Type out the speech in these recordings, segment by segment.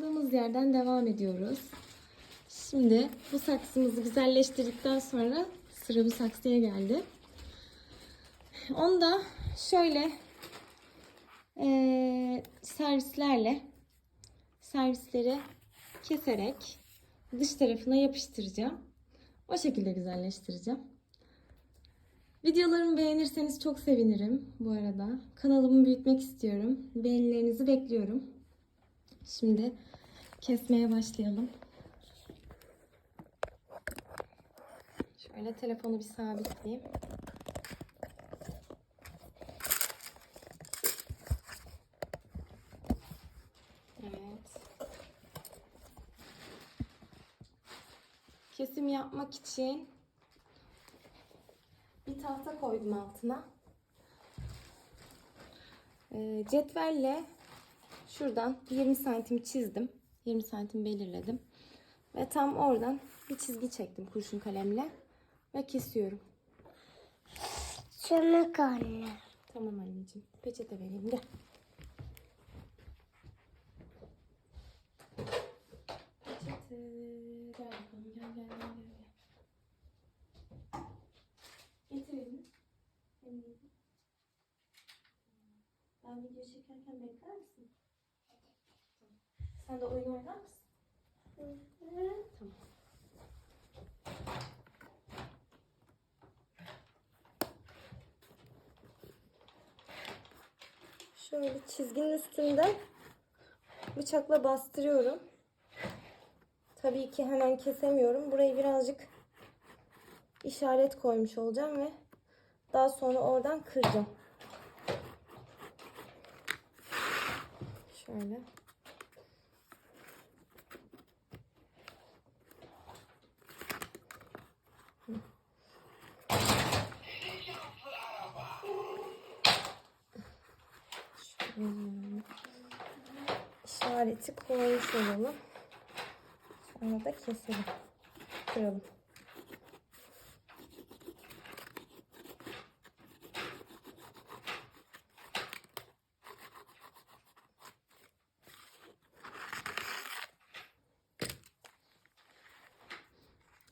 Kaldığımız yerden devam ediyoruz. Şimdi bu saksımızı güzelleştirdikten sonra sıra bu saksıya geldi. Onu da şöyle eee, servislerle servisleri keserek dış tarafına yapıştıracağım. O şekilde güzelleştireceğim. Videolarımı beğenirseniz çok sevinirim bu arada. Kanalımı büyütmek istiyorum. Beğenilerinizi bekliyorum. Şimdi kesmeye başlayalım. Şöyle telefonu bir sabitleyeyim. Kesim yapmak için bir tahta koydum altına. Ee, cetvelle şuradan 20 santim çizdim. 20 santim belirledim. Ve tam oradan bir çizgi çektim kurşun kalemle. Ve kesiyorum. Çömlek anne. Tamam anneciğim. Peçete vereyim gel. Peçete. Gel bakalım gel gel gel gel. Getir. Elini. Ben video çekerken bekler misin? Sen de oyun oynar mısın? Tamam. Şöyle çizginin üstünde bıçakla bastırıyorum. Tabii ki hemen kesemiyorum. Burayı birazcık işaret koymuş olacağım ve daha sonra oradan kıracağım. Şöyle. Şöyle. İşareti koymuş olalım. Sonra da keselim. Kıralım.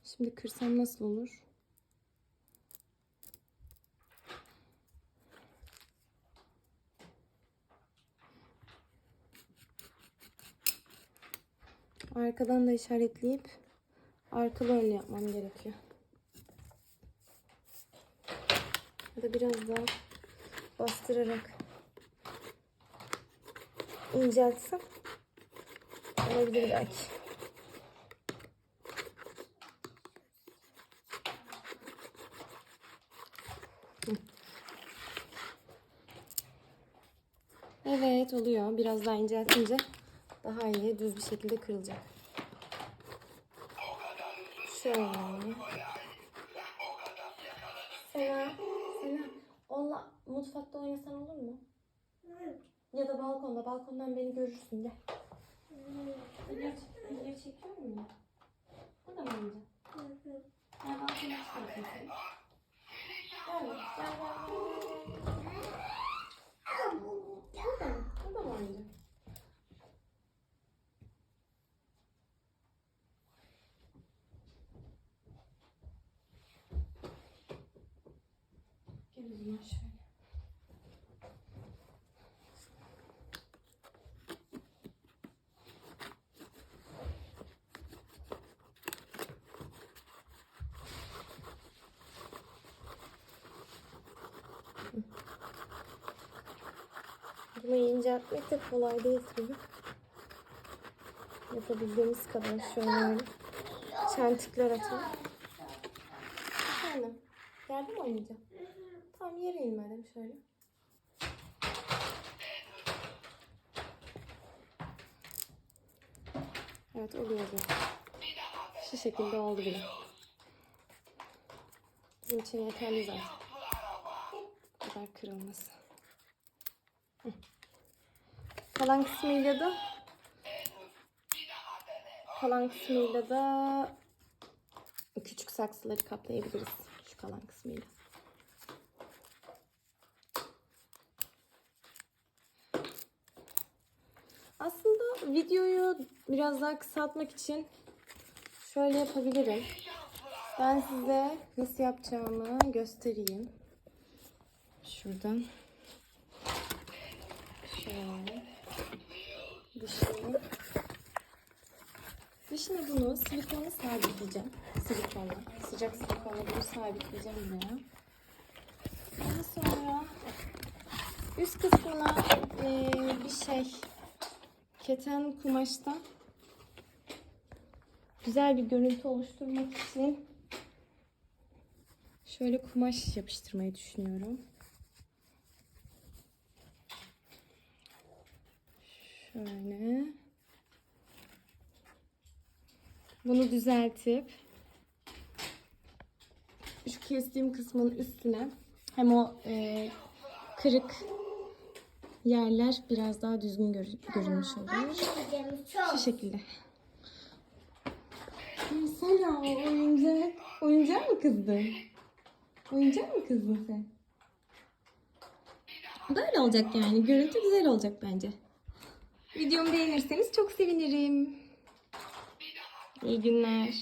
Şimdi kırsam nasıl olur? Arkadan da işaretleyip arkalı ön yapmam gerekiyor. Ya da biraz daha bastırarak inceltsem olabilir belki. Evet oluyor. Biraz daha inceltince daha iyi düz bir şekilde kırılacak. Şöyle. Sena, Sena, onunla mutfakta oynasan olur mu? Ya da balkonda, balkondan beni görürsün gel. Video, video çekiyor mu? Burada mı oynayacağım? Gel balkona çıkartayım seni. Gel, gel, gel, gel. Burada mı? Burada mı oynayacağım? Gel o zaman şöyle. Bunu inceltmek de kolay değil tabii. Yapabildiğimiz kadar şöyle çentikler atalım. Efendim, yerde mi oynayacağım? Tamam yere inmedim şöyle. Evet oluyordu. Şu şekilde oldu bile. Bizim için yeterli zaten. Bu kadar kırılması. Hı. Kalan kısmıyla da kalan kısmıyla da küçük saksıları kaplayabiliriz. Şu kalan kısmıyla. Aslında videoyu biraz daha kısaltmak için şöyle yapabilirim. Ben size nasıl yapacağımı göstereyim. Şuradan. Şöyle. Dışını. Dışına bunu silikonla sabitleyeceğim. Silikonla. Sıcak silikonla bunu sabitleyeceğim buraya. Daha sonra üst kısmına eee, bir şey keten kumaştan güzel bir görüntü oluşturmak için şöyle kumaş yapıştırmayı düşünüyorum. Şöyle. Bunu düzeltip şu kestiğim kısmın üstüne hem o e, kırık yerler biraz daha düzgün gör- görünmüş olur. Şu şekilde. Mesela oyuncak. Oyuncak mı kızdın? Oyuncak mı kızdın sen? Böyle olacak yani. Görüntü güzel olacak bence. Videomu beğenirseniz çok sevinirim. İyi günler.